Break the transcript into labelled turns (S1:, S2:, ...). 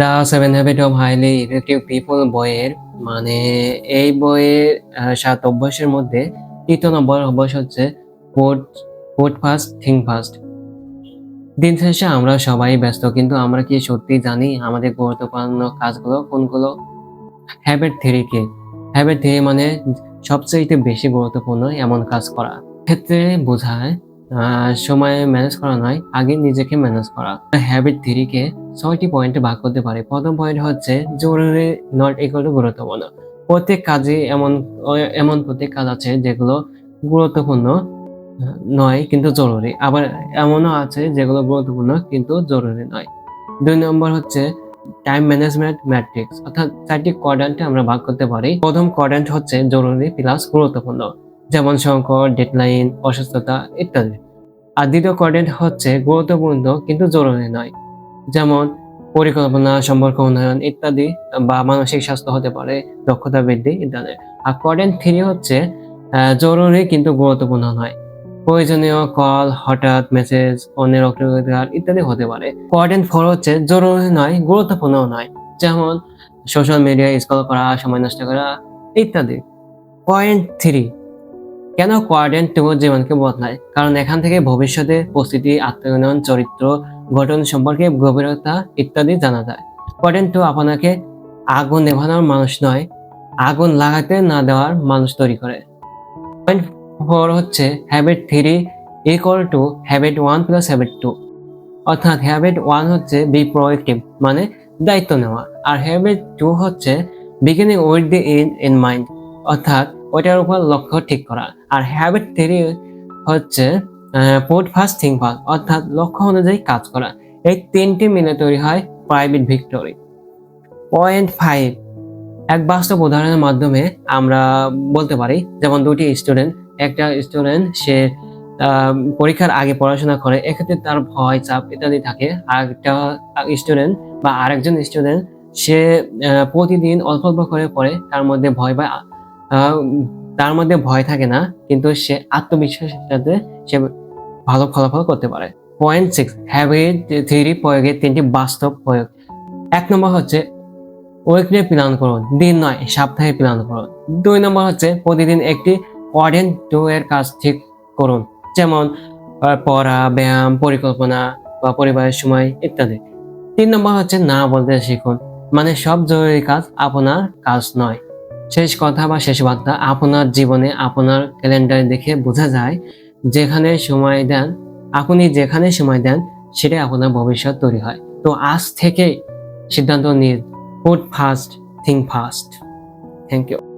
S1: The seven habit of highly effective people বইয়ের মানে এই বইয়ের সাত অভ্যাসের মধ্যে তৃতীয় নম্বর অভ্যাস হচ্ছে put put first think first দিন শেষে আমরা সবাই ব্যস্ত, কিন্তু আমরা কি সত্যি জানি আমাদের গুরুত্বপূর্ণ কাজগুলো কোনগুলো? হ্যাবিট থ্রিকে হ্যাবিট থ্রি মানে সবচেয়ে বেশি গুরুত্বপূর্ণ এমন কাজ করা। ক্ষেত্রে বোঝায় সময় ম্যানেজ করা নয়, আগে নিজেকে ম্যানেজ করা। হ্যাবিট থ্রিকে ছয়টি পয়েন্টে ভাগ করতে পারে। প্রথম পয়েন্ট হচ্ছে জরুরি নট ইকুয়াল টু গুরুত্বপূর্ণ। প্রত্যেক কাজে এমন এমন প্রত্যেক কাজ আছে যেগুলো গুরুত্বপূর্ণ নয় কিন্তু জরুরি। আবার এমনও আছে যেগুলো গুরুত্বপূর্ণ কিন্তু জরুরি নয়। দুই নম্বর হচ্ছে টাইম ম্যানেজমেন্ট ম্যাট্রিক্স অর্থাৎ চারটি কোয়াড্রান্টে আমরা ভাগ করতে পারি। প্রথম কোয়াড্রান্ট হচ্ছে জরুরি প্লাস গুরুত্বপূর্ণ, যেমন সংকট ডেডলাইন অসুস্থতা ইত্যাদি। আর দ্বিতীয় কোয়াড্রান্ট হচ্ছে গুরুত্বপূর্ণ কিন্তু জরুরি নয়। যেমন পরিকল্পনা, সম্পর্ক উন্নয়ন ইত্যাদি বা মানসিক স্বাস্থ্য হতে পারে, দক্ষতা বৃদ্ধি ইত্যাদি। আর কোয়াড্রান্ট থ্রি হচ্ছে জরুরি কিন্তু গুরুত্বপূর্ণ নয়। প্রয়োজনীয় কল, হঠাৎ মেসেজ অন্যের অগ্রাধিকার ইত্যাদি হতে পারে। কোয়াড্রান্ট ফোর হচ্ছে, জরুরি নয় গুরুত্বপূর্ণ নয়। যেমন সোশ্যাল মিডিয়া স্ক্রল করা, সময় নষ্ট করা ইত্যাদি। পয়েন্ট থ্রি কেন কোয়াড্রেন্ট টু জীবনকে বদলায়? কারণ এখান থেকে ভবিষ্যতে পরিস্থিতি আত্মীয়ন চরিত্র গঠন সম্পর্কে গভীরতা ইত্যাদি জানা যায়। কোয়াড্রেন্ট টু আপনাকে আগুন নেভানোর মানুষ নয়, আগুন লাগাতে না দেওয়ার মানুষ তৈরি করে। পয়েন্ট ফোর হচ্ছে habit three equal to habit one plus habit two অর্থাৎ হ্যাবিট ওয়ান হচ্ছে বি প্রোয়েক্টিভ মানে দায়িত্ব নেওয়া। আর হ্যাবিট টু হচ্ছে beginning with the end in mind অর্থাৎ ওইটার উপর লক্ষ্য ঠিক করা। আর হ্যাবিট থ্রি হচ্ছে পোর্ট ফার্স্ট থিং ফার্স্ট অর্থাৎ লক্ষ্য অনুযায়ী কাজ করা। এই তিনটি মিলে তৈরি হয় প্রাইভেট ভিক্টোরি পয়েন্ট ফাইভ এক বাস্তব উদাহরণের মাধ্যমে আমরা বলতে পারি, যেমন দুটি স্টুডেন্ট একটা স্টুডেন্ট সে পরীক্ষার আগে পড়াশোনা করে, এক্ষেত্রে তার ভয়, চাপ ইত্যাদি থাকে। আর একটা স্টুডেন্ট বা আরেকজন স্টুডেন্ট সে প্রতিদিন অল্প অল্প করে পড়ে, তার মধ্যে ভয় বা তার মধ্যে ভয় থাকে না, কিন্তু সে আত্মবিশ্বাসের সাথে সে ভালো ফলাফল করতে পারে। পয়েন্ট সিক্স হ্যাবিট থিওরি প্রয়োগের তিনটি বাস্তব প্রয়োগ। এক নম্বর হচ্ছে উইকলি প্ল্যান করুন, দিন নয়, সপ্তাহে প্ল্যান করুন। দুই নম্বর হচ্ছে প্রতিদিন একটি অর্ডেন টু এর কাজ ঠিক করুন, যেমন পড়া, ব্যায়াম, পরিকল্পনা বা পরিবারের সময় ইত্যাদি। তিন নম্বর হচ্ছে না বলতে শিখুন মানে সব জরুরি কাজ আপনার কাজ নয়। শেষ কথা বা শেষ বার্তা আপনার জীবনে, আপনার ক্যালেন্ডারে দেখে বোঝা যায় যেখানে সময় দেন, আপনি যেখানে সময় দেন, সেটাই আপনার ভবিষ্যৎ তৈরি হয়। তো আজ থেকে সিদ্ধান্ত নিন put first think first thank you